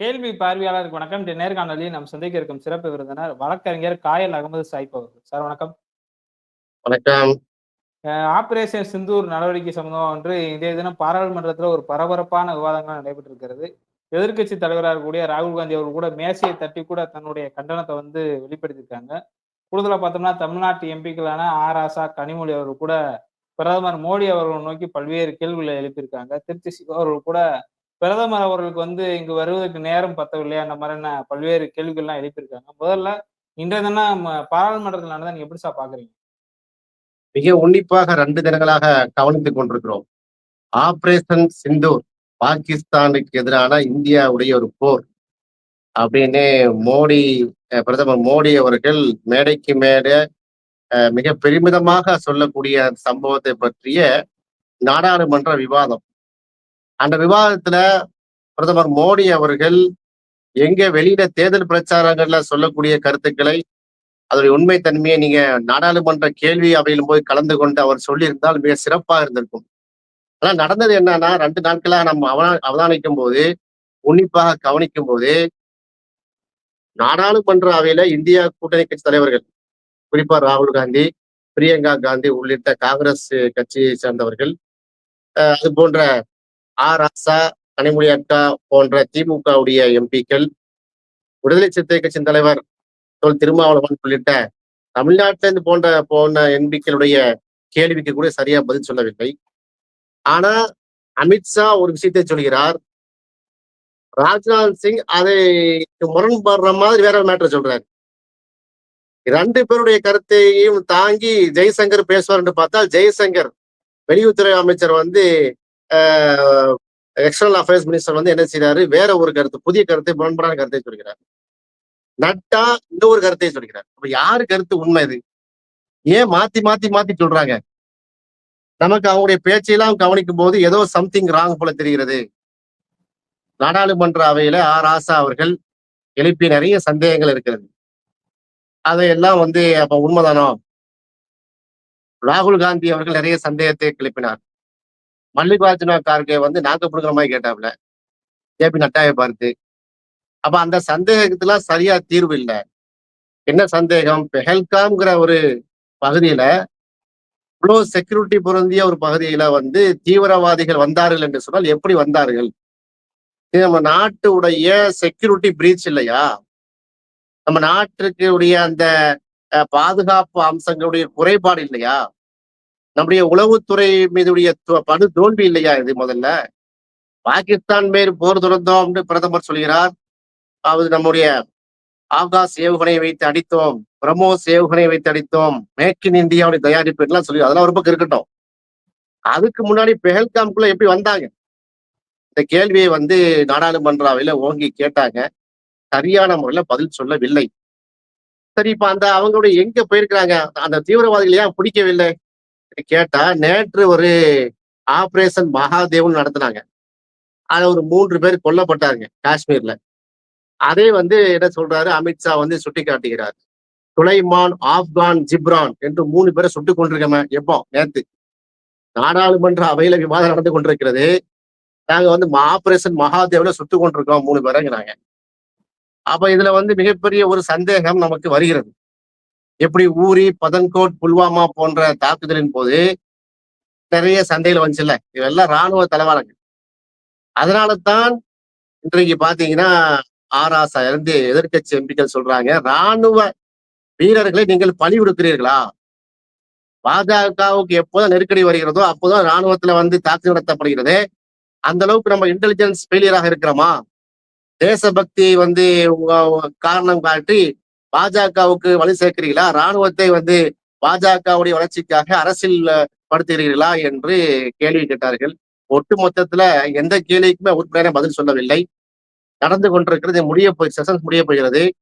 கேள்வி பார்வையாளருக்கு வணக்கம். இன்றைய நேர்காணலில் நாம் சந்திக்க இருக்கும் சிறப்பு விருந்தினர் வழக்கறிஞர் காயல் அகமது சாயிப் அவர்கள். சார் வணக்கம். வணக்கம். அ ஆப்பரேஷன் சிந்தூர் நடவடிக்கை சம்பந்தமா ஒன்று இன்றைய தினம் பாராளுமன்றத்தில ஒரு பரபரப்பான விவாதங்கள் நடைபெற்றிருக்கிறது. எதிர்க்கட்சி தலைவரா இருக்கக்கூடிய ராகுல் காந்தி அவர்கள் கூட மேசையை தட்டி கூட தன்னுடைய கண்டனத்த வந்து வெளிப்படுத்தியிருக்காங்க. கூடுதலா பார்த்தோம்னா, தமிழ்நாட்டு எம்பிக்களான ஆ. ராசா, கனிமொழி அவர்கள் கூட பிரதமர் மோடி அவர்களை நோக்கி பல்வேறு கேள்விகளை எழுப்பியிருக்காங்க. திருச்சி சிவா அவர்கள் கூட பிரதமர் அவர்களுக்கு வந்து இங்கு வருவதற்கு நேரம் பத்தவில்லையா? அந்த மாதிரியான பல்வேறு கேள்விகள்லாம் எழுப்பியிருக்காங்க. முதல்ல இன்றைய தினம் பாராளுமன்றத்தில் நடந்தத நீங்க எப்படி சார் பார்க்குறீங்க? மிக உன்னிப்பாக ரெண்டு தினங்களாக கவனித்துக் கொண்டிருக்கிறோம். ஆபரேஷன் சிந்தூர் பாகிஸ்தானுக்கு எதிரான இந்தியாவுடைய ஒரு போர். அப்படின்னு மோடி பிரதமர் மோடி அவர்கள் மேடைக்கு மேடை மிக பெருமிதமாக சொல்லக்கூடிய சம்பவத்தை பற்றிய நாடாளுமன்ற விவாதம். அந்த விவாதத்துல பிரதமர் மோடி அவர்கள் எங்க வெளியில தேர்தல் பிரச்சாரங்கள்ல சொல்லக்கூடிய கருத்துக்களை, அதோடைய உண்மை தன்மையை நீங்க நாடாளுமன்ற கேள்வி அவையிலும் போய் கலந்து கொண்டு அவர் சொல்லியிருந்தால் மிக சிறப்பா இருந்திருக்கும். ஆனா நடந்தது என்னன்னா ரெண்டு நாட்களா நம்ம அவதா அவதானிக்கும்போது, உன்னிப்பாக கவனிக்கும் போது நாடாளுமன்ற அவையில இந்தியா கூட்டணி கட்சி தலைவர்கள், குறிப்பா ராகுல் காந்தி, பிரியங்கா காந்தி உள்ளிட்ட காங்கிரஸ் கட்சியை சேர்ந்தவர்கள், அது போன்ற ஆ. ராசா, கனிமொழி அக்கா போன்ற திமுகவுடைய எம்பிக்கள், விடுதலை சிறுத்தை கட்சியின் தலைவர் தொல் திருமாவளவன் உள்ளிட்ட தமிழ்நாட்டிலிருந்து போன்ற போன எம்பிக்களுடைய கேள்விக்கு கூட சரியா பதில் சொல்லவில்லை. ஆனா அமித்ஷா ஒரு விஷயத்தை சொல்கிறார். ராஜ்நாத் சிங் அதை முரண்படுற மாதிரி வேற மேட்டர் சொல்றாரு. ரெண்டு பேருடைய கருத்தையும் தாங்கி ஜெய்சங்கர் பேசுவார் என்று பார்த்தால், ஜெய்சங்கர் வெளியுறவுத்துறை அமைச்சர் வந்து எக்ஸ்டர்னல் அஃபேர்ஸ் மினிஸ்டர் வந்து என்ன செய்யறாரு வேற ஒரு கருத்து, புதிய கருத்தை முரண்பாடான கருத்தை சொல்கிறார். நட்டா இன்னொரு கருத்தை சொல்கிறார். அப்ப யாரு கருத்து உண்மை இது? ஏன் மாத்தி மாத்தி மாத்தி சொல்றாங்க? நமக்கு அவங்களுடைய பேச்சையெல்லாம் கவனிக்கும்போது ஏதோ சம்திங் ராங் போல தெரிகிறது. நாடாளுமன்ற அவையில ஆர் ஆசா அவர்கள் எழுப்பிய நிறைய சந்தேகங்கள் இருக்கிறது. அதையெல்லாம் வந்து அப்ப உண்மைதானோ? ராகுல் காந்தி அவர்கள் நிறைய சந்தேகத்தை கிளப்பினார். மல்லிகார்ஜுனா கார்கே வந்து நாங்க புடுங்குற மாதிரி கேட்டாப்ல. ஜே.பி. நட்டாவை பார்த்து. அப்ப அந்த சந்தேகத்துல சரியா தீர்வு இல்லை என்ன சந்தேகம்? பெஹல்காம்ங்கிற ஒரு பகுதியில இவ்வளோ செக்யூரிட்டி பொருந்திய ஒரு பகுதியில வந்து தீவிரவாதிகள் வந்தார்கள் என்று சொன்னால் எப்படி வந்தார்கள்? இது நம்ம நாட்டுடைய செக்யூரிட்டி பிரீச் இல்லையா? நம்ம நாட்டுக்கு உடைய அந்த பாதுகாப்பு அம்சங்களுடைய குறைபாடு இல்லையா? நம்முடைய உளவுத்துறை மீதுடைய படு தோல்வி இல்லையா இது முதல்ல? பாகிஸ்தான் மேல் போர் தொடுத்தோம்னு பிரதமர் சொல்கிறார். அதாவது நம்முடைய ஆகாஷ் ஏவுகணையை வைத்து அடித்தோம். பிரமோஸ் ஏவுகணையை வைத்து அடித்தோம். மேக் இன் இந்தியாவுடைய தயாரிப்பு எல்லாம் சொல்லி அதெல்லாம் ஒரு பக்கம் இருக்கட்டும். அதுக்கு முன்னாடி பெஹல்காம்குள்ள எப்படி வந்தாங்க? இந்த கேள்வியை வந்து நாடாளுமன்ற அவையில ஓங்கி கேட்டாங்க. சரியான முறையில பதில் சொல்லவில்லை. சரி இப்ப அந்த அவங்களுடைய எங்க போயிருக்கிறாங்க? அந்த தீவிரவாதிகள் ஏன் பிடிக்கவில்லை? கேட்டா நேற்று ஒரு ஆபரேஷன் மகாதேவ்னு நடத்துனாங்க. அதுல ஒரு மூன்று பேர் கொல்லப்பட்டாருங்க காஷ்மீர்ல. அதை வந்து என்ன சொல்றாரு அமித்ஷா வந்து சுட்டி காட்டுகிறார் துலைமான் ஆப்கான், ஜிப்ரான் என்று மூணு பேரை சுட்டுக் கொண்டிருக்கோமே எப்போ? நேத்து. நாடாளுமன்ற அவையில விவாதம் நடந்து கொண்டிருக்கிறது. நாங்க வந்து ஆப்பரேஷன் மகாதேவனை சுட்டுக் கொண்டிருக்கோம் மூணு பேரைங்கிறாங்க. அப்ப இதுல வந்து மிகப்பெரிய ஒரு சந்தேகம் நமக்கு வருகிறது. எப்படி ஊரி, பதன்கோட், புல்வாமா போன்ற தாக்குதலின் போது நிறைய சண்டைகள் வந்துச்சுல்ல. இதெல்லாம் ராணுவ தலைவாளர்கள் அதனால தான் இன்றைக்கு பாத்தீங்கன்னா ஆராசா இருந்து எதிர்க்கட்சி எம்பிக்கள் சொல்றாங்க, ராணுவ வீரர்களை நீங்கள் பழி கொடுக்கிறீர்களா? பாஜகவுக்கு எப்போதான் நெருக்கடி வருகிறதோ, அப்போதான் ராணுவத்துல வந்து தாக்குதல் நடத்தப்படுகிறது. அந்த அளவுக்கு நம்ம இன்டெலிஜென்ஸ் ஃபெயிலியராக இருக்கிறோமா? தேசபக்தி வந்து உங்க காரணம் காட்டி பாஜகவுக்கு வலு சேர்க்கிறீர்களா? ராணுவத்தை வந்து பாஜகவுடைய வளர்ச்சிக்காக அரசியல் படுத்துகிறீர்களா? என்று கேள்வி கேட்டார்கள். ஒட்டு மொத்தத்துல எந்த கேள்விக்குமே உறுப்பினரே பதில் சொல்லவில்லை. நடந்து கொண்டிருக்கிறது முடிய போய் செஷன்ஸ் முடிய போகிறது.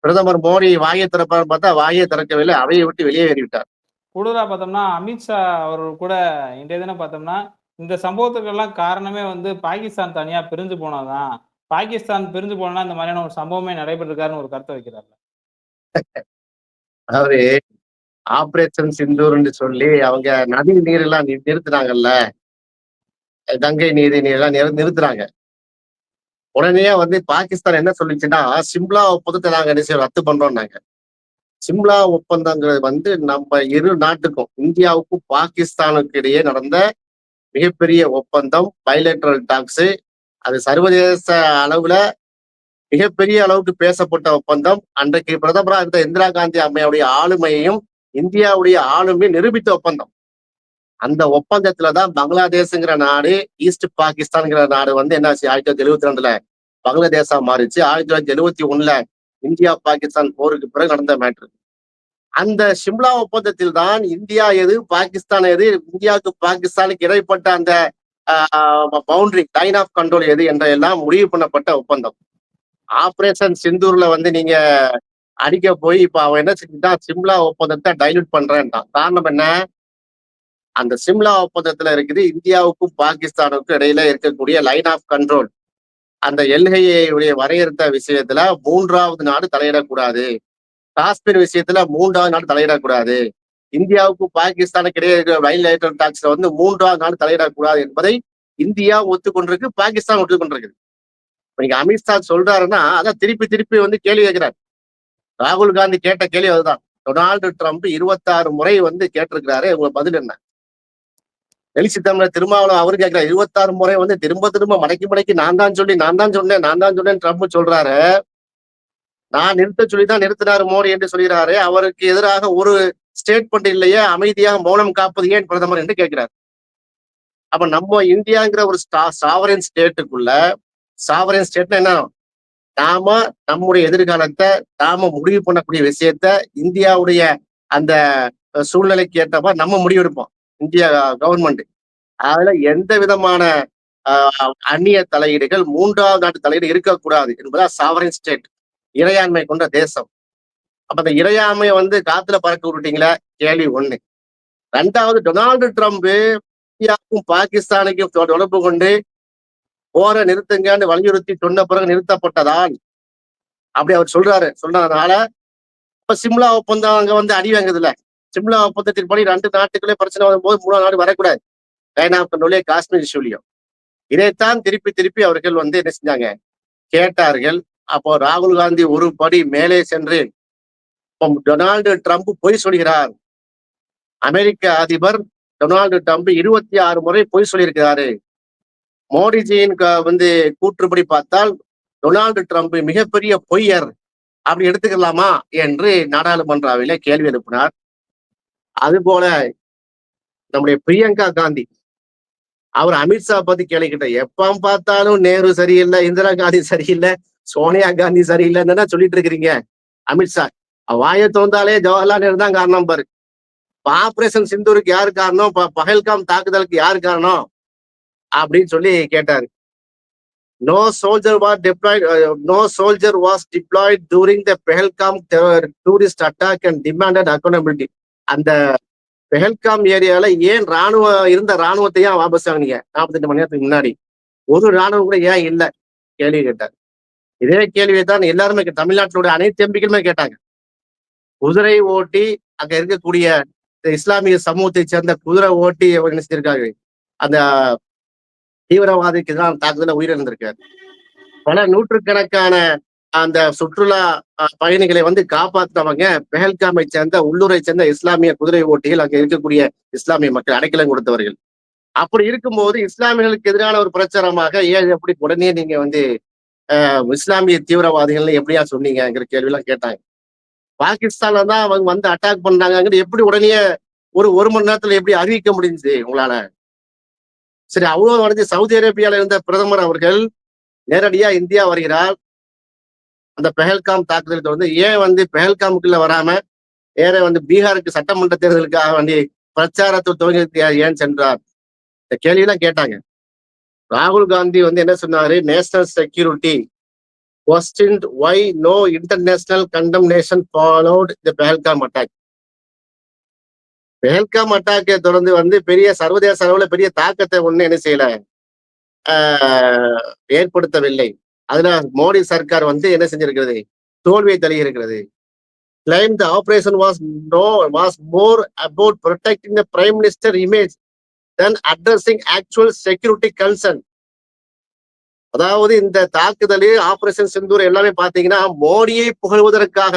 பிரதமர் மோடி வாயை திறப்பான்னு பார்த்தா வாயை திறக்கவில்லை. அவையை விட்டு வெளியேறிவிட்டார். கூடுதலா பார்த்தோம்னா, அமித்ஷா அவர்கள் கூட இன்றைய தினம் பார்த்தோம்னா, இந்த சம்பவத்துக்கெல்லாம் காரணமே வந்து பாகிஸ்தான் தனியா பிரிஞ்சு போனாதான் பாகிஸ்தான் பிரிஞ்சு போனா இந்த மாதிரியான ஒரு சம்பவமே நடைபெற்றிருக்காருன்னு ஒரு கருத்தை வைக்கிறார்ல. அதாவது ஆபரேஷன் சிந்தூர்னு சொல்லி அவங்க நதி நீர் எல்லாம் நிறுத்துறாங்கல்ல கங்கை நீதி நீர் எல்லாம் நிறுத்துறாங்க. உடனே வந்து பாகிஸ்தான் என்ன சொல்லிச்சுன்னா சிம்லா ஒப்பந்தத்தை நாங்க என்ன ரத்து பண்றோம்னாங்க. சிம்லா ஒப்பந்தங்கிறது வந்து நம்ம இரு நாட்டுக்கும் இந்தியாவுக்கும் பாகிஸ்தானுக்கு இடையே நடந்த மிகப்பெரிய ஒப்பந்தம் பைலேட்ரல் டாக்ஸ் அது சர்வதேச அளவுல மிகப்பெரிய அளவுக்கு பேசப்பட்ட ஒப்பந்தம். அன்றைக்கு பிரதமராக இருந்த இந்திரா காந்தி அம்மையுடைய ஆளுமையையும் இந்தியாவுடைய ஆளுமையும் நிரூபித்த ஒப்பந்தம். அந்த ஒப்பந்தத்துல தான் பங்களாதேஷ்ங்கிற நாடு ஈஸ்ட் பாகிஸ்தான்ங்கிற நாடு வந்து என்ன ஆச்சு ஆயிரத்தி தொள்ளாயிரத்தி எழுபத்தி ரெண்டுல பங்களாதேஷா மாறிச்சு. ஆயிரத்தி தொள்ளாயிரத்தி எழுபத்தி ஒண்ணுல இந்தியா பாகிஸ்தான் போருக்கு பிறகு நடந்த மேட்ரு அந்த சிம்லா ஒப்பந்தத்தில் தான் இந்தியா எது பாகிஸ்தான் எது இந்தியாவுக்கு பாகிஸ்தானுக்கு இடைப்பட்ட அந்த பவுண்டரி லைன் ஆஃப் கண்ட்ரோல் எது என்ற எல்லாம் முடிவு பண்ணப்பட்ட ஒப்பந்தம். ஆபரேஷன் சிந்தூர்ல வந்து நீங்க அடிக்க போய் இப்ப அவன் என்ன செஞ்சுட்டான்? சிம்லா ஒப்பந்தத்தை டைல்யூட் பண்றேன்ட்டான். காரணம் என்ன? அந்த சிம்லா ஒப்பந்தத்துல இருக்குது இந்தியாவுக்கும் பாகிஸ்தானுக்கும் இடையில இருக்கக்கூடிய லைன் ஆஃப் கண்ட்ரோல் அந்த எல்கையை வரையறுத்த விஷயத்துல மூன்றாவது நாடு தலையிடக்கூடாது. காஷ்மீர் விஷயத்துல மூன்றாவது நாடு தலையிடக்கூடாது. இந்தியாவுக்கும் பாகிஸ்தானுக்கு இடையே இருக்கிற லைன் லைட்டர் டாக்ஸ்ல வந்து மூன்றாவது நாடு தலையிடக்கூடாது என்பதை இந்தியா ஒத்துக்கொண்டிருக்கு பாகிஸ்தான் ஒத்துக்கொண்டிருக்கு நீங்க அமித்ஷா சொல்றாருன்னா அதான் திருப்பி திருப்பி வந்து கேள்வி கேட்கிறார். ராகுல் காந்தி கேட்ட கேள்வி அதுதான். டொனால்டு ட்ரம்ப் இருபத்தாறு முறை வந்து கேட்டிருக்கிறாரு உங்க பதில் என்ன? எழுச்சி தமிழர் திருமாவளவன் அவரு கேட்கிறார் இருபத்தாறு முறை வந்து திரும்ப திரும்ப மடக்கி மடக்கி நான் தான் சொல்லி நான் தான் சொன்னேன் நான் தான் சொன்னேன் ட்ரம்ப் சொல்றாரு. நான் நிறுத்த சொல்லி தான் நிறுத்தினாரு மோடி என்று சொல்கிறாரு அவருக்கு எதிராக ஒரு ஸ்டேட்மெண்ட் இல்லையே அமைதியாக மௌனம் காப்பது ஏன் பிரதமர் என்று கேட்கிறார். அப்ப நம்ம இந்தியாங்கிற ஒரு சாவரின் ஸ்டேட்டுக்குள்ள சாவரன் ஸ்டேட்னா என்ன? நாம நம்முடைய எதிர்காலத்தை நாம முடிவு பண்ணக்கூடிய விஷயத்த இந்தியாவுடைய அந்த சூழ்நிலைக்கு ஏற்றப்ப நம்ம முடிவெடுப்போம். இந்தியா கவர்மெண்ட் அதுல எந்த விதமான அந்நிய தலையீடுகள் மூன்றாவது நாட்டு தலையீடு இருக்கக்கூடாது என்பதா சாவரன் ஸ்டேட் இறையாண்மை கொண்ட தேசம். அப்ப அந்த இறையாண்மையை வந்து காத்துல பறக்க விட்டுட்டீங்களா? கேள்வி ஒண்ணு. ரெண்டாவது டொனால்டு ட்ரம்ப் இந்தியாவுக்கும் பாகிஸ்தானுக்கும் தொடர்பு கொண்டு போற நிறுத்துங்கன்னு வலியுறுத்தி சொன்ன பிறகு நிறுத்தப்பட்டதால். அப்படி அவர் சொல்றாரு சொல்றதுனால இப்ப சிம்லா ஒப்பந்தம் அங்க வந்து அடி வாங்குதுல சிம்லா ஒப்பந்தத்தின் படி ரெண்டு நாட்டுக்குள்ளே பிரச்சனை வரும்போது மூணாம் நாடு வரக்கூடாது. சைனா காஷ்மீர் இஷ்யூலையும் இதைத்தான் திருப்பி திருப்பி அவர்கள் வந்து என்ன செஞ்சாங்க? கேட்டார்கள். அப்போ ராகுல் காந்தி ஒரு படி மேலே சென்று டொனால்டு ட்ரம்ப் பொய் சொல்கிறார். அமெரிக்க அதிபர் டொனால்டு ட்ரம்ப் இருபத்தி ஆறு முறை பொய் சொல்லியிருக்கிறாரு. மோடிஜியின் வந்து கூற்றுப்படி பார்த்தால் டொனால்டு ட்ரம்ப் மிகப்பெரிய பொய்யர் அப்படி எடுத்துக்கலாமா என்று நாடாளுமன்றாவில கேள்வி எழுப்பினார். அதுபோல நம்முடைய பிரியங்கா காந்தி அவர் அமித்ஷா பத்தி கேள்விக்கிட்ட எப்ப பார்த்தாலும் நேரு சரியில்லை இந்திரா காந்தி சரியில்லை சோனியா காந்தி சரியில்லைன்னு சொல்லிட்டு இருக்கிறீங்க அமித்ஷா வாயை தோந்தாலே ஜவஹர்லால் நேரு தான் காரணம் பாரு. ஆபரேஷன் சிந்தூருக்கு யாரு காரணம்? பகல்காம் தாக்குதலுக்கு யாரு காரணம்? அப்படின்னு சொல்லி கேட்டாரு. No soldier was deployed no soldier was deployed during the Pahalgam tourist attack and demanded accountability அந்த பெஹல்காம் ஏரியால ஏன் ராணுவம் இருந்த ராணுவத்தை ஏன் வாபஸ் வாங்கினீங்க? நாற்பத்தெட்டு மணி நேரத்துக்கு முன்னாடி. ஒரு ராணுவம் கூட ஏன் இல்லை? கேள்வி கேட்டார். இதே கேள்வியை தான் எல்லாருமே தமிழ்நாட்டிலுடைய அனைத்து எம்பிக்களுமே கேட்டாங்க. குதிரை ஓட்டி அங்க இருக்கக்கூடிய இஸ்லாமிய சமூகத்தை சேர்ந்த குதிரை ஓட்டி என்ன அந்த தீவிரவாதிக்கு எதிரான தாக்குதல உயிரிழந்திருக்காரு. பல நூற்றுக்கணக்கான அந்த சுற்றுலா பயணிகளை வந்து காப்பாத்தினவங்க பெஹல்காமை சேர்ந்த உள்ளூரை சேர்ந்த இஸ்லாமிய குதிரை ஓட்டிகள் அங்க இருக்கக்கூடிய இஸ்லாமிய மக்கள் அடைக்கலம் கொடுத்தவர்கள். அப்படி இருக்கும்போது இஸ்லாமியர்களுக்கு எதிரான ஒரு பிரச்சாரமாக ஏன் எப்படி உடனே நீங்க வந்து இஸ்லாமிய தீவிரவாதிகள் எப்படியா சொன்னீங்கிற கேள்வி எல்லாம் கேட்டாங்க. பாகிஸ்தான்ல தான் அவங்க வந்து அட்டாக் பண்ணாங்க எப்படி உடனே ஒரு ஒரு மணி நேரத்துல எப்படி அறிவிக்க முடிஞ்சு உங்களால? சரி அவ்வளவு வந்து சவுதி அரேபியால இருந்த பிரதமர் அவர்கள் நேரடியா இந்தியா வருகிறார். அந்த பெஹல்காம் தாக்குதலுக்கு வந்து ஏன் வந்து பெஹல்காமுக்குள்ள வராம ஏற வந்து பீகாருக்கு சட்டமன்ற தேர்தலுக்காக வேண்டி பிரச்சாரத்தை துவங்கி ஏன் சென்றார்? இந்த கேள்வியெல்லாம் கேட்டாங்க. ராகுல் காந்தி வந்து என்ன சொன்னாரு? National security question why no international condemnation followed இந்த பெஹல்காம் அட்டாக் பெஹல்காம் அட்டாக்கை தொடர்ந்து வந்து பெரிய சர்வதேச அளவுல பெரிய தாக்கத்தை ஒண்ணு என்ன செய்யல? ஏற்படுத்தவில்லை. அதுல மோடி சர்க்கார் வந்து என்ன செஞ்சிருக்கிறது? தோல்வியை தள்ளி claim the operation was no was more about protecting the prime minister image than addressing actual security concern அதாவது இந்த தாக்குதல் ஆபரேஷன் சிந்தூர் எல்லாமே பாத்தீங்கன்னா மோடியை புகழ்வதற்காக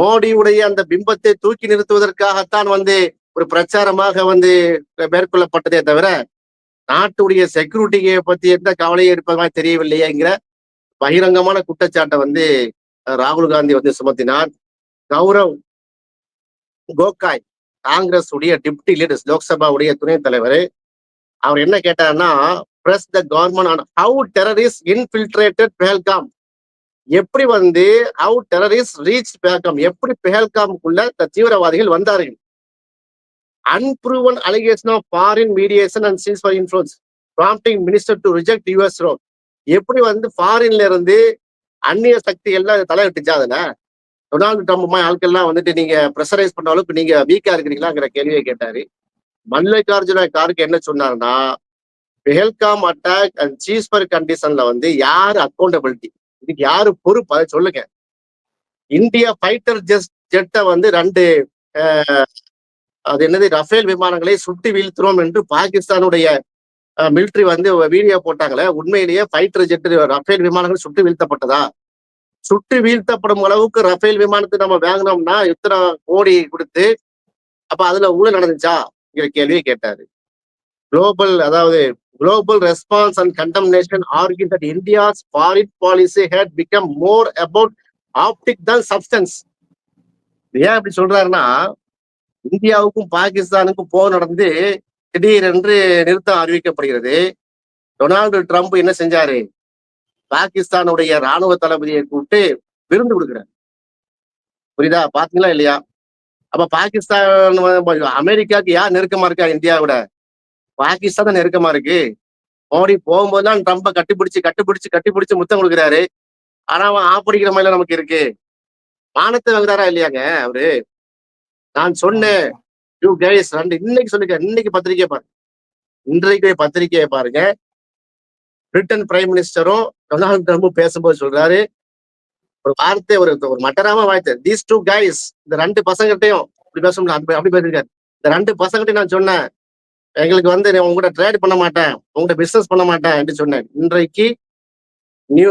மோடியுடைய அந்த பிம்பத்தை தூக்கி நிறுத்துவதற்காகத்தான் வந்து ஒரு பிரச்சாரமாக வந்து மேற்கொள்ளப்பட்டதே தவிர நாட்டுடைய செக்யூரிட்டியை பத்தி எந்த கவலையும் இருப்பதாக தெரியவில்லையேங்கிற பகிரங்கமான குற்றச்சாட்டை வந்து ராகுல் காந்தி வந்து சுமத்தினார். கௌரவ் கோகாய் காங்கிரஸ் உடைய டிப்டி லீடர்ஸ் லோக்சபாவுடைய துணைத் தலைவர். அவர் என்ன கேட்டாருன்னா press the government on how terrorist infiltrated Pahalgam எப்படி வந்து ஹவு டெரரிஸ்ட் ரீச் பெஹல்காம் எப்படி பெஹல்காமுக்குள்ள தீவிரவாதிகள் வந்தார்கள்? Unproven allegation of foreign mediation and ceasefire influence prompting minister to reject US role எப்படி வந்து ஃபாரின்ல இருந்து அந்நிய சக்தி எல்லாம் தலையிட்டுச்சா அதுல டொனால்டு ட்ரம்ப் மாதிரி ஆட்கள்லாம் வந்துட்டு நீங்க ப்ரெஷரைஸ் பண்ண அளவுக்கு நீங்க வீக்கா இருக்கிறீங்களாங்கிற கேள்வியை கேட்டாரு. மல்லிகார்ஜுன காருக்கு என்ன சொன்னாருன்னா பெஹல்காம் அட்டாக் அண்ட் சீஸ்பர் கண்டிஷன்ல வந்து யார் அக்கௌண்டபிலிட்டி இதுக்கு யாரு பொறுப்பு? அதை சொல்லுங்க. இந்தியா ஃபைட்டர் ஜெட் ஜெட்டை வந்து ரெண்டு அது என்னது? ரஃபேல் விமானங்களை சுட்டு வீழ்த்துறோம் என்று பாகிஸ்தானுடைய மிலிட்ரி வந்து வீடியோ போட்டாங்களே. உண்மையிலேயே ஃபைட்டர் ஜெட் ரஃபேல் விமானங்கள் சுட்டு வீழ்த்தப்பட்டதா? சுட்டு வீழ்த்தப்படும் அளவுக்கு ரஃபேல் விமானத்தை நம்ம வாங்கினோம்னா எத்தனை கோடி கொடுத்து அப்ப அதுல ஊழல் நடந்துச்சா? கேள்வியை கேட்டாரு. குளோபல் அதாவது global response and condemnation argue that India's foreign policy had become more about optic than substance ஏன் அப்படி சொல்றாருன்னா இந்தியாவுக்கும் பாகிஸ்தானுக்கும் போர் நடந்து திடீரென்று நிறுத்தம் அறிவிக்கப்படுகிறது. டொனால்டு ட்ரம்ப் என்ன செஞ்சாரு? பாகிஸ்தானுடைய ராணுவ தளபதியை கூப்பிட்டு விருந்து கொடுக்குறாரு. புரியுதா? பாத்தீங்களா இல்லையா? அப்ப பாகிஸ்தான் அமெரிக்காவுக்கு யார் நெருக்கமா இருக்கா இந்தியாவோட பாகிஸ்தான் நெருக்கமா இருக்கு. மோடி போகும்போதுதான் ட்ரம்ப கட்டிப்பிடிச்சு கட்டிப்பிடிச்சு கட்டிப்பிடிச்சு முத்தம் கொடுக்குறாரு. ஆனா அவன் ஆப்படிக்கிற மாதிரி நமக்கு இருக்கு. மானத்தை வாங்குறாரா இல்லையாங்க அவரு? நான் சொன்னேன். யூ கைஸ் ரெண்டு இன்னைக்கு சொல்லுங்க இன்னைக்கு பத்திரிக்கையை பாருங்க. இன்றைக்கு பத்திரிக்கையை பாருங்க. பிரிட்டன் பிரைம் மினிஸ்டரும் டொனால்டு ட்ரம்பும் பேசும்போது சொல்றாரு. ஒரு வார்த்தை ஒரு ஒரு மட்டராம வார்த்தை. தீஸ் டூ கைஸ் இந்த ரெண்டு பசங்கள்ட்டையும் அப்படி பேச முடியல அப்படி அப்படி பேசிருக்காரு இந்த ரெண்டு பசங்கள்ட்டையும் நான் சொன்னேன். எங்களுக்கு வந்து நான் உங்ககிட்ட ட்ரேட் பண்ண மாட்டேன் உங்கள்கிட்ட பிஸ்னஸ் பண்ண மாட்டேன் என்று சொன்னேன் இன்றைக்கு நியூ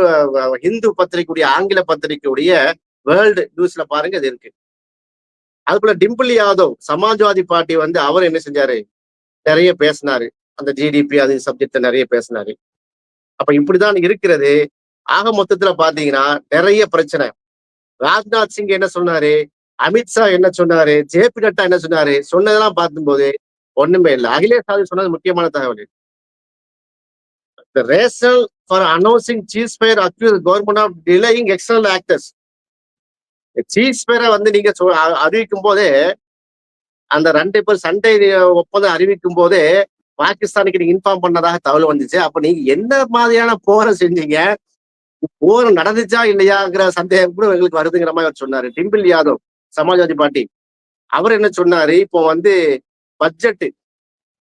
ஹிந்து பத்திரிகையுடைய ஆங்கில பத்திரிகையுடைய வேர்ல்டு நியூஸ்ல பாருங்க இது இருக்கு. அதுபோல டிம்பிள் யாதவ் சமாஜ்வாதி பார்ட்டி வந்து அவர் என்ன செஞ்சாரு? நிறைய பேசினாரு. அந்த ஜிடிபி அது சப்ஜெக்ட் நிறைய பேசினாரு. அப்ப இப்படிதான் இருக்கிறது. ஆக மொத்தத்துல பாத்தீங்கன்னா நிறைய பிரச்சனை. ராஜ்நாத் சிங் என்ன சொன்னாரு? அமித்ஷா என்ன சொன்னாரு? ஜே பி நட்டா என்ன சொன்னாரு? சொன்னதெல்லாம் பார்க்கும்போது ஒண்ணுமே இல்லை. அகிலேஷ் யாதவ் சொன்னது முக்கியமான தகவல் The rationale for announcing cheese accuse accused government of delaying external actors. Cease வந்து நீங்க அறிவிக்கும் போதே அந்த ரெண்டு பேர் சண்டை ஒப்பந்தம் அறிவிக்கும் போதே பாகிஸ்தானுக்கு நீங்க இன்ஃபார்ம் பண்ணதாக தகவல் வந்துச்சு. அப்ப நீங்க என்ன மாதிரியான போரை செஞ்சீங்க? போர் நடந்துச்சா இல்லையாங்கிற சந்தேகம் கூட எங்களுக்கு வருதுங்கிற மாதிரி அவர் சொன்னாரு. டிம்பிள் யாதவ் சமாஜ்வாதி பார்ட்டி. அவர் என்ன சொன்னாரு? இப்போ வந்து budget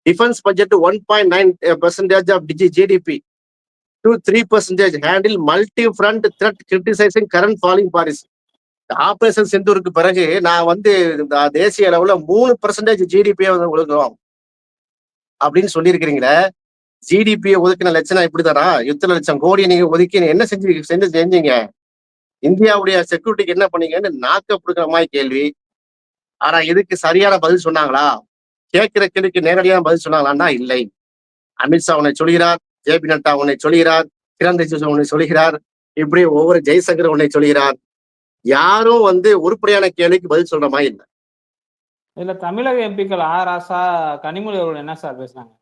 defence budget one point nine percentage of DG GDP to three percentage handle multi front threat criticising current falling Paris operation சிந்தூருக்கு பிறகு நான் வந்து இந்த தேசிய அளவுல மூணு பெர்சன்டேஜ் ஜிடிபியை வந்து ஒழுங்குவோம் அப்படின்னு சொல்லியிருக்கிறீங்களே ஜிடிபியை ஒதுக்கின லட்சணம் இப்படிதானா? எத்தனை லட்சம் கோடியை நீங்க ஒதுக்கி என்ன செஞ்சு செஞ்சு செஞ்சீங்க? இந்தியாவுடைய செக்யூரிட்டிக்கு என்ன பண்ணீங்கன்னு நாக்க பிடிக்கிற மாதிரி கேள்வி. ஆனா இதுக்கு சரியான பதில் சொன்னாங்களா? கேட்கிற கேள்விக்கு நேரடியான பதில் சொன்னாங்களான்னா இல்லை. அமித்ஷா உன்னை சொல்கிறார் ஜே பி நட்டா உன்னை சொல்கிறார் கிரண் ரிஜிஜு உன்னை சொல்கிறார் இப்படி ஒவ்வொரு ஜெய்சங்கர் உன்னை சொல்கிறார். யாரும் வந்து உருப்படியான கேள்விக்கு பதில் சொல்ற மாதிரி இல்லை. இதுல தமிழக எம்பிக்கள் ஆ ராசா கனிமொழி அவர்கள் என்ன சார் பேசுனாங்க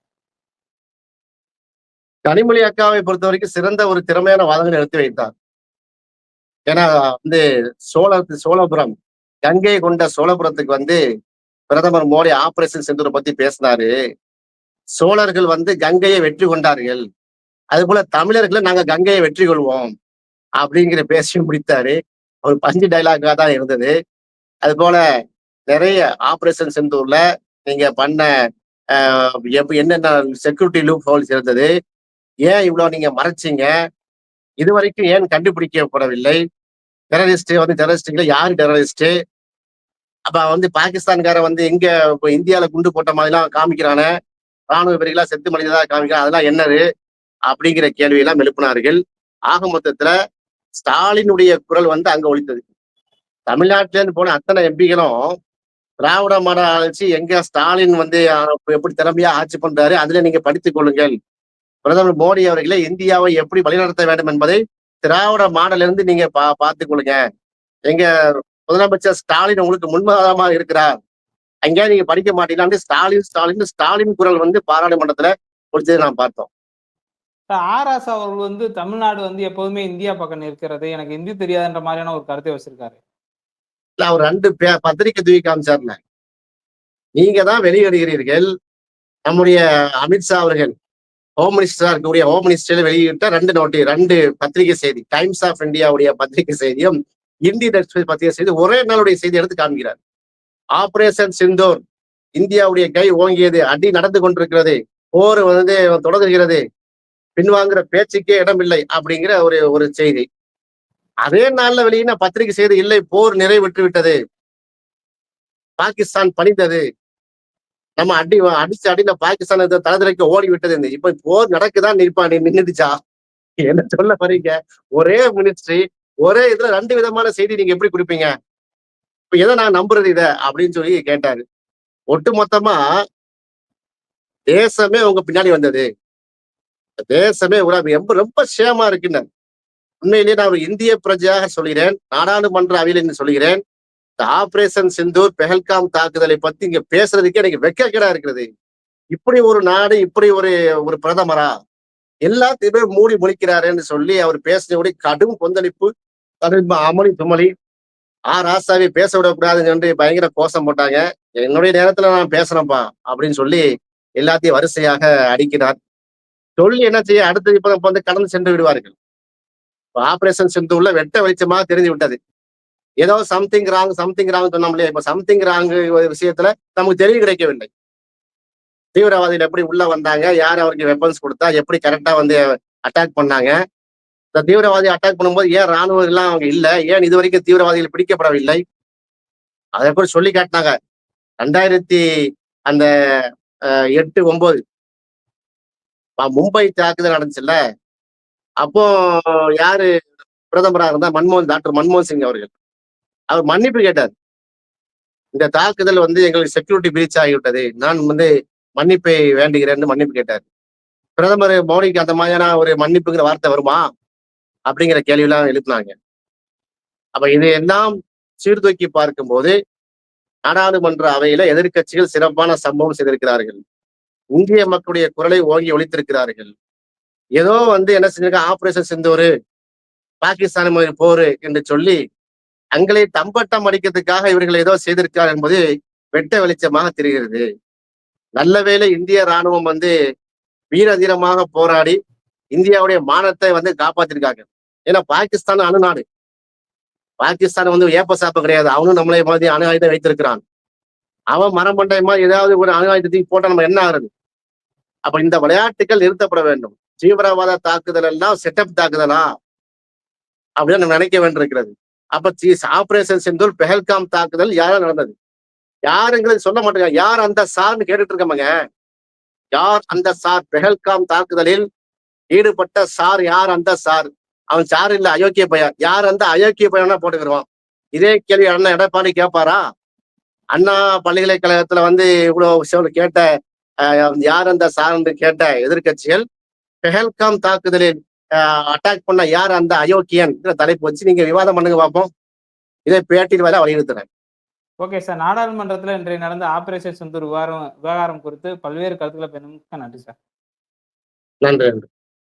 கனிமொழி அக்காவை பொறுத்த வரைக்கும் சிறந்த ஒரு திறமையான வாதங்களை எடுத்து வைத்தார். ஏன்னா வந்து சோழ சோழபுரம் கங்கை கொண்ட சோழபுரத்துக்கு வந்து பிரதமர் மோடி ஆபரேஷன் செந்தூரை பத்தி பேசினாரு. சோழர்கள் வந்து கங்கையை வெற்றி கொண்டார்கள். அது போல தமிழர்களை நாங்க கங்கையை வெற்றி கொள்வோம் அப்படிங்கிற பேசி முடித்தாரு. ஒரு பஞ்சு டைலாகா தான் இருந்தது. அது போல நிறைய ஆபரேஷன் செந்தூர்ல நீங்க பண்ண என்னென்ன செக்யூரிட்டி லூப் ஹோல்ஸ் இருந்தது? ஏன் இவ்வளவு நீங்க மறைச்சீங்க? இது வரைக்கும் ஏன் கண்டுபிடிக்கப்படவில்லை? டெரரிஸ்ட் வந்து டெரரிஸ்ட்ல யாரு டெரரிஸ்ட் அப்ப வந்து பாகிஸ்தான்கார வந்து எங்க இப்ப இந்தியால குண்டு போட்ட மாதிரிலாம் காமிக்கிறானே? ராணுவ வீரர்களா செத்து மனிததா காமிக்கிறான்? அதெல்லாம் என்னது? அப்படிங்கிற கேள்வியெல்லாம் எழுப்பினார்கள். ஆக மொத்தத்துல ஸ்டாலினுடைய குரல் வந்து அங்க ஒழித்தது தமிழ்நாட்டில இருந்து போன அத்தனை எம்பிகளும் திராவிட மாடல் ஆட்சி எங்க ஸ்டாலின் வந்து எப்படி திறமையா ஆட்சி பண்றாரு அதுல நீங்க படித்துக் கொள்ளுங்கள். பிரதமர் மோடி அவர்களே இந்தியாவை எப்படி வழிநடத்த வேண்டும் என்பதை திராவிட மாடல் இருந்து நீங்க பா பார்த்துக் கொள்ளுங்க. எங்க முதலமைச்சர் ஸ்டாலின் உங்களுக்கு முன்மாதமா இருக்கிறார். அங்கே நீங்க படிக்க மாட்டீங்களான்னு ஸ்டாலின் ஸ்டாலின் ஸ்டாலின் குரல் வந்து பாராளுமன்றத்துல கொடுத்ததை நாம் பார்த்தோம். ஆர் ராசா அவர்கள் வந்து தமிழ்நாடு வந்து எப்போதுமே இந்தியா பக்கம் இருக்கிறது எனக்கு ஹிந்தி தெரியாதுன்ற மாதிரியான ஒரு கருத்தை வச்சிருக்காரு. இல்ல அவர் ரெண்டு பத்திரிக்கை தூக்கி காமிச்சார்ல நீங்க தான் வெளியிடுகிறீர்கள் நம்முடைய அமித்ஷா அவர்கள் ஹோம் மினிஸ்டரா இருக்கக்கூடிய ஹோம் மினிஸ்டர் வெளியிட்ட ரெண்டு நோட்டி ரெண்டு பத்திரிகை செய்தி டைம்ஸ் ஆஃப் இந்தியாவுடைய பத்திரிகை செய்தியும் இந்தியன் எக்ஸ்பிரஸ் பத்திரிகை செய்தி ஒரே நாளுடைய செய்தி எடுத்து காண்கிறார். ஆபரேஷன் சிந்தோர் இந்தியாவுடைய கை ஓங்கியது அடி நடந்து கொண்டிருக்கிறது போர் வந்து தொடங்குகிறது பின்வாங்குற பேச்சுக்கே இடமில்லை அப்படிங்கிற ஒரு ஒரு செய்தி. அதே நாள்ல வெளியின பத்திரிகை செய்தி இல்லை போர் நிறைவுற்று விட்டது பாகிஸ்தான் பணிந்தது. நம்ம அடி அடிச்சு அடியில பாகிஸ்தான் இந்த ஓடி விட்டது இந்த. இப்ப போர் நடக்குதான் நிற்பா நீ நின்னுடுச்சா? என்ன சொல்ல வரீங்க ஒரே மினிஸ்ட்ரி ஒரே இதுல ரெண்டு விதமான செய்தி நீங்க எப்படி கொடுப்பீங்க? இப்ப எதை நான் நம்புறது இத? அப்படின்னு சொல்லி கேட்டாரு. ஒட்டு மொத்தமா தேசமே உங்க பின்னாடி வந்தது. தேசமே உலகம் ரொம்ப ரொம்ப சேமா இருக்குன்னு உண்மையிலேயே நான் ஒரு இந்திய பிரஜையாக சொல்கிறேன். நாடாளுமன்ற அவையில் சொல்கிறேன். இந்த ஆபரேஷன் சிந்தூர் பெஹல்காம் தாக்குதலை பத்தி இங்க பேசுறதுக்கே எனக்கு வெக்கக்கேடா இருக்கிறது இப்படி ஒரு நாடு இப்படி ஒரு ஒரு பிரதமரா? எல்லாத்தையுமே மூடி முழிக்கிறாருன்னு சொல்லி அவர் பேசினபடி கடும் கொந்தளிப்பு அமளி துமளி. ஆ ராசாவை பேச விடக்கூடாதுன்னு சொல்லி பயங்கர கோஷம் போட்டாங்க. என்னுடைய நேரத்துல நான் பேசுறேன்ப்பா அப்படின்னு சொல்லி எல்லாத்தையும் வரிசையாக அடிக்கிறார். சொல்லி என்ன செய்ய அடுத்து இப்ப வந்து கடந்து சென்று விடுவார்கள். ஆபரேஷன் சென்று உள்ள வெட்ட வெளிச்சமாக தெரிஞ்சு விட்டது. ஏதோ சம்திங் ராங் சம்திங் ராங் சொன்னோம் இல்லையா இப்ப சம்திங் ராங் விஷயத்துல நமக்கு தெளிவு கிடைக்கவில்லை. தீவிரவாதிகள் எப்படி உள்ள வந்தாங்க யார் அவருக்கு வெப்பன்ஸ் கொடுத்தா எப்படி கரெக்டா வந்து அட்டாக் பண்ணாங்க இந்த தீவிரவாதி அட்டாக் பண்ணும்போது ஏன் ராணுவம் எல்லாம் அவங்க இல்லை? ஏன் இது வரைக்கும் தீவிரவாதிகள் பிடிக்கப்படவில்லை? அதை கூட சொல்லி காட்டினாங்க. ரெண்டாயிரத்தி அந்த அஹ், எட்டு ஒன்பது. மும்பை தாக்குதல் நடந்துச்சுல்ல? அப்போ யாரு பிரதமராக இருந்தா? மன்மோகன் டாக்டர் மன்மோகன் சிங் அவர்கள். அவர் மன்னிப்பு கேட்டார். இந்த தாக்குதல் வந்து எங்களுக்கு செக்யூரிட்டி பிரீச் ஆகிவிட்டது. நான் வந்து மன்னிப்பை வேண்டுகிறேன்னு மன்னிப்பு கேட்டார். பிரதமர் மோடிக்கு அந்த மாதிரியான ஒரு மன்னிப்புங்கிற வார்த்தை வருமா? அப்படிங்கிற கேள்வியெல்லாம் எழுப்பினாங்க. அப்ப இதையெல்லாம் சீர்தூக்கி பார்க்கும்போது நாடாளுமன்ற அவையில எதிர்க்கட்சிகள் சிறப்பான சம்பவம் செய்திருக்கிறார்கள். இந்திய மக்களுடைய குரலை ஓங்கி ஒழித்திருக்கிறார்கள். ஏதோ வந்து என்ன செஞ்சிருக்காங்க ஆபரேஷன் சிந்தூர் பாகிஸ்தான் மாதிரி போரு என்று சொல்லி தங்களை தம்பட்டம் அடிக்கிறதுக்காக இவர்கள் ஏதோ செய்திருக்கிறார் என்பது வெட்ட வெளிச்சமாக தெரிகிறது. நல்ல வேளை இந்திய ராணுவம் வந்து வீரதீரமாக போராடி இந்தியாவுடைய மானத்தை வந்து காப்பாத்திருக்காங்க. ஏன்னா பாகிஸ்தான் அணுநாடு பாகிஸ்தான் வந்து ஏப்ப சாப்ப கிடையாது. அவனும் நம்மளை மாதிரி அணு ஆயுதம் வைத்திருக்கிறான். அவன் மரமண்டயமா ஏதாவது ஒரு அணு ஆயுதத்தையும் போட்டா நம்ம என்ன ஆகுறது? அப்ப இந்த விளையாட்டுகள் நிறுத்தப்பட வேண்டும். தீவிரவாத தாக்குதல் எல்லாம் செட்டப் தாக்குதலா? அப்படின்னு நம்ம நினைக்க வேண்டியிருக்கிறது. அப்ப ஆபரேஷன் செந்தூர் பெஹல்காம் தாக்குதல் யாரும் நடந்தது? யாருங்கிறது சொல்ல மாட்டேங்க. யார் அந்த சார்னு கேட்டுட்டு இருக்கமாங்க? யார் அந்த சார்? பெஹல்காம் தாக்குதலில் ஈடுபட்ட சார் யார் அந்த சார்? அவன் சார் இல்ல அயோக்கிய பையன். யார் அந்த அயோக்கிய பையனா போட்டுக்கிடுவான் இதே கேள்வி அண்ணா எடப்பாடி கேட்பாரா அண்ணா பல்கலைக்கழகத்துல வந்து இவ்வளவு விஷயம் கேட்ட யார் அந்த சார்ன்னு கேட்ட எதிர்க்கட்சிகள் பெஹல்காம் தாக்குதலில் அட்டாக் பண்ண யார் அந்த அயோக்கியன்? தலைப்பு வச்சு நீங்க விவாதம் பண்ணுங்க பார்ப்போம் இதை பேட்டியில் வரை வலியுறுத்துறேன். Okay sir. நாடாளுமன்றத்துல இன்றைய நடந்த ஆபரேஷன் சிந்தூர் விவகாரம் விவகாரம் குறித்து பல்வேறு கருத்துக்களை பெண்ணுக்கு நன்றி சார். நன்றி நன்றி.